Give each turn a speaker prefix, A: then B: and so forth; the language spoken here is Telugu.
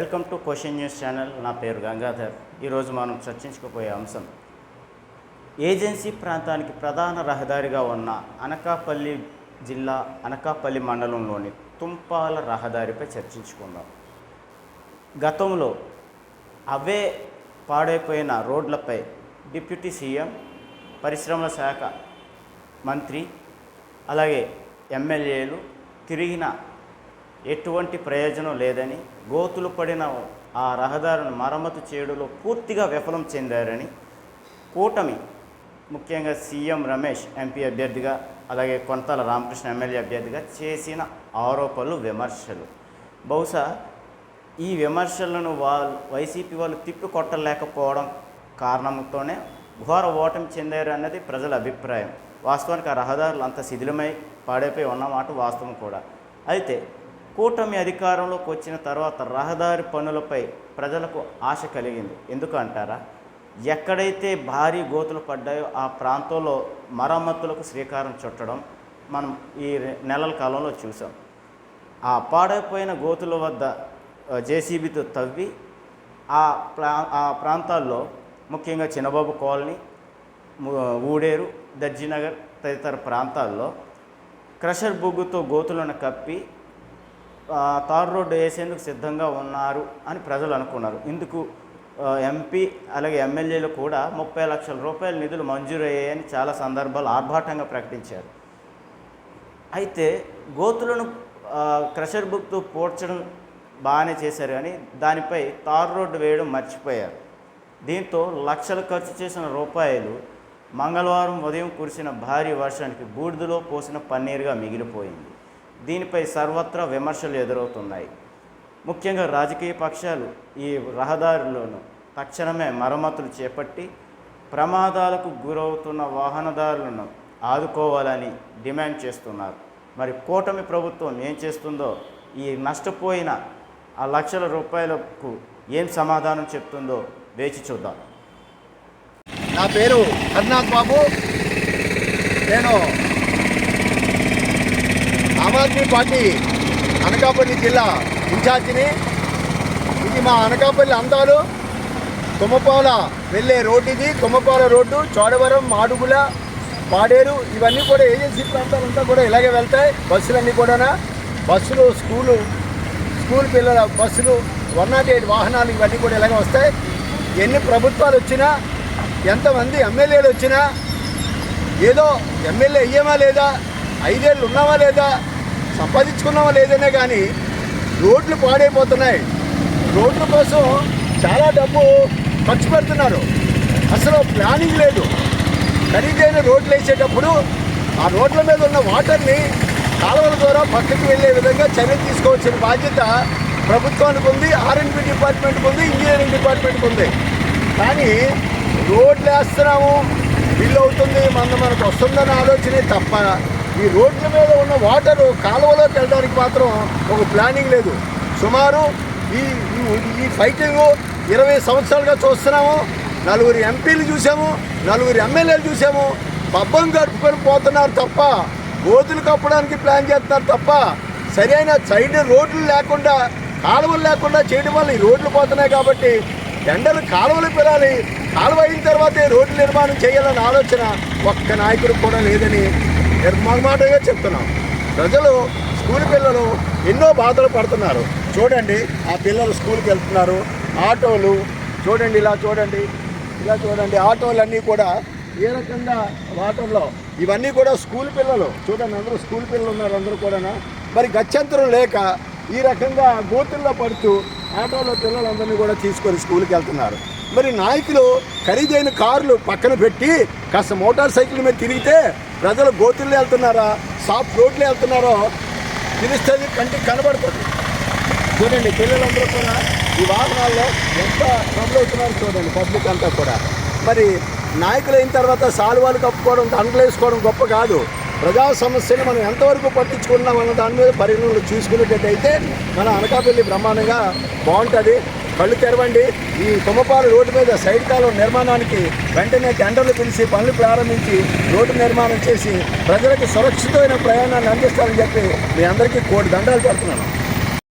A: Welcome to question news channel. నా పేరు గంగాధర్. ఈరోజు మనం చర్చించుకోబోయే అంశం ఏజెన్సీ ప్రాంతానికి ప్రధాన రహదారిగా ఉన్న అనకాపల్లి జిల్లా అనకాపల్లి మండలంలోని తుంపాల రహదారిపై చర్చించుకుందాం. గతంలో అవే పాడైపోయిన రోడ్లపై డిప్యూటీ సీఎం పరిశ్రమల శాఖ మంత్రి అలాగే ఎమ్మెల్యేలు తిరిగిన ఎటువంటి ప్రయోజనం లేదని గోతులు పడిన ఆ రహదారిని మరమ్మతు చేయడంలో పూర్తిగా విఫలం చెందారని కూటమి ముఖ్యంగా సీఎం రమేష్ ఎంపీ అభ్యర్థిగా అలాగే కొంతల రామకృష్ణ ఎమ్మెల్యే అభ్యర్థిగా చేసిన ఆరోపణలు విమర్శలు. బహుశా ఈ విమర్శలను వాళ్ళు వైసీపీ వాళ్ళు తిప్పి కొట్టలేకపోవడం కారణంతోనే ఘోర ఓటమి చెందారు అన్నది ప్రజల అభిప్రాయం. వాస్తవానికి ఆ రహదారులు అంత శిథిలమై పాడైపోయి ఉన్నమాట వాస్తవం కూడా. అయితే కూటమి అధికారంలోకి వచ్చిన తర్వాత రహదారి పనులపై ప్రజలకు ఆశ కలిగింది. ఎందుకు అంటారా ఎక్కడైతే భారీ గోతులు పడ్డాయో ఆ ప్రాంతంలో మరమ్మతులకు శ్రీకారం చుట్టడం మనం ఈ నెలల కాలంలో చూసాం ఆ పాడైపోయిన గోతుల వద్ద జేసీబీతో తవ్వి ఆ ప్రా ఆ ప్రాంతాల్లో ముఖ్యంగా చిన్నబాబు కాలనీ ఊడేరు దర్జీనగర్ తదితర ప్రాంతాల్లో క్రషర్ బొగ్గుతో గోతులను కప్పి తార్ రోడ్డు వేసేందుకు సిద్ధంగా ఉన్నారు అని ప్రజలు అనుకున్నారు. ఇందుకు ఎంపీ అలాగే ఎమ్మెల్యేలు కూడా ముప్పై లక్షల రూపాయల నిధులు మంజూరయ్యాయని చాలా సందర్భాలు ఆర్భాటంగా ప్రకటించారు. అయితే గోతులను క్రషర్ బుక్తో పోడ్చడం బాగానే చేశారు కానీ దానిపై తార్ రోడ్డు వేయడం మర్చిపోయారు. దీంతో లక్షలు ఖర్చు చేసిన రూపాయలు మంగళవారం ఉదయం కురిసిన భారీ వర్షానికి బూడిదలో పోసిన పన్నీరుగా మిగిలిపోయింది. దీనిపై సర్వత్రా విమర్శలు ఎదురవుతున్నాయి. ముఖ్యంగా రాజకీయ పక్షాలు ఈ రహదారులను తక్షణమే మరమ్మతులు చేపట్టి ప్రమాదాలకు గురవుతున్న వాహనదారులను ఆదుకోవాలని డిమాండ్ చేస్తున్నారు. మరి కూటమి ప్రభుత్వం ఏం చేస్తుందో ఈ నష్టపోయిన ఆ లక్షల రూపాయలకు ఏం సమాధానం చెప్తుందో వేచి చూద్దాం.
B: నా పేరు హర్నాథ్ బాబు. నేను ఆమ్ ఆద్మీ పార్టీ అనకాపల్లి జిల్లా ఇన్ఛార్జిని. ఇది మా అనకాపల్లి అందాలు. తుమ్మపాల వెళ్ళే రోడ్డు ఇది. తుమ్మపాల రోడ్డు చోడవరం మాడుగుల పాడేరు ఇవన్నీ కూడా ఏజెన్సీ ప్రాంతాలంతా కూడా ఇలాగే వెళ్తాయి. బస్సులన్నీ కూడా బస్సులు స్కూలు స్కూల్ పిల్లల బస్సులు వన్ నాట్ ఎయిట్ వాహనాలు ఇవన్నీ కూడా ఇలాగే వస్తాయి. ఎన్ని ప్రభుత్వాలు వచ్చినా ఎంతమంది ఎమ్మెల్యేలు వచ్చినా ఏదో ఎమ్మెల్యే అయ్యామా లేదా ఐదేళ్ళు ఉన్నామా లేదా సంపాదించుకున్నామో లేదనే కానీ రోడ్లు పాడైపోతున్నాయి. రోడ్ల కోసం చాలా డబ్బు ఖర్చు పెడుతున్నారు. అసలు ప్లానింగ్ లేదు. ఖరీదైన రోడ్లు వేసేటప్పుడు ఆ రోడ్ల మీద ఉన్న వాటర్ని కాలువల ద్వారా పక్కకి వెళ్ళే విధంగా చర్యలు తీసుకోవాల్సిన బాధ్యత ప్రభుత్వానికి ఉంది ఆర్ఎండ్బి డిపార్ట్మెంట్కి ఉంది ఇంజనీరింగ్ డిపార్ట్మెంట్కి ఉంది. కానీ రోడ్లు వేస్తున్నాము బిల్లు అవుతుంది మన మనకు వస్తుందన్న ఆలోచనే తప్ప ఈ రోడ్ల మీద ఉన్న వాటర్ కాలువలోకి వెళ్ళడానికి మాత్రం ఒక ప్లానింగ్ లేదు. సుమారు ఈ ఈ- ఫైటింగ్ ఇరవై సంవత్సరాలుగా చూస్తున్నాము. నలుగురు ఎంపీలు చూసాము. నలుగురు ఎమ్మెల్యేలు చూసాము. పబ్బం గడుపుకొని పోతున్నారు తప్ప గోతులు కప్పడానికి ప్లాన్ చేస్తున్నారు తప్ప సరైన సైడ్ రోడ్లు లేకుండా కాలువలు లేకుండా చేయడం వల్ల ఈ రోడ్లు పోతున్నాయి కాబట్టి ఎండలు కాలువలు పెరాలి కాలువ అయిన తర్వాతే రోడ్లు నిర్మాణం చేయాలన్న ఆలోచన ఒక్క నాయకుడు కూడా లేదని నిర్మాణమాటగా చెప్తున్నాం. ప్రజలు స్కూల్ పిల్లలు ఎన్నో బాధలు పడుతున్నారు. చూడండి ఆ పిల్లలు స్కూల్కి వెళ్తున్నారు. ఆటోలు చూడండి ఇలా చూడండి ఇలా చూడండి ఆటోలన్నీ కూడా ఏ రకంగా వాటర్లో ఇవన్నీ కూడా స్కూల్ పిల్లలు. చూడండి అందరూ స్కూల్ పిల్లలు ఉన్నారు అందరూ కూడా మరి గత్యంతరం లేక ఈ రకంగా గోతుల్లో పడుతూ ఆటోలో పిల్లలందరినీ కూడా తీసుకొని స్కూల్కి వెళ్తున్నారు. మరి నాయకులు ఖరీదైన కార్లు పక్కన పెట్టి కాస్త మోటార్ సైకిల్ మీద తిరిగితే ప్రజలు గోతుల్లో వెళ్తున్నారా? సాఫ్ట్ రోడ్లు వెళ్తున్నారో తెలుస్తుంది కంటికి కనబడుతుంది. చూడండి పిల్లలందరూ కూడా ఈ వాహనాల్లో ఎంత ట్రబుల్ అవుతున్నారు చూడండి పబ్లిక్ అంతా కూడా. మరి నాయకులు అయిన తర్వాత సాల్వాలు కప్పుకోవడం దండలు వేసుకోవడం గొప్ప కాదు. ప్రజా సమస్యలు మనం ఎంతవరకు పట్టించుకున్నాం అన్న దాని మీద పరిగణలు చూసుకునేటట్టయితే మన అనకాపల్లి బ్రహ్మాండంగా బాగుంటుంది. కళ్ళు తెరవండి. ఈ తుమ్మపాలు రోడ్డు మీద సైడ్ కాలం నిర్మాణానికి వెంటనే టెండర్లు పిలిచి పనులు ప్రారంభించి రోడ్డు నిర్మాణం చేసి ప్రజలకు సురక్షితమైన ప్రయాణాన్ని అందిస్తారని చెప్పి మీ అందరికీ కోటి దండాలు పెడుతున్నాను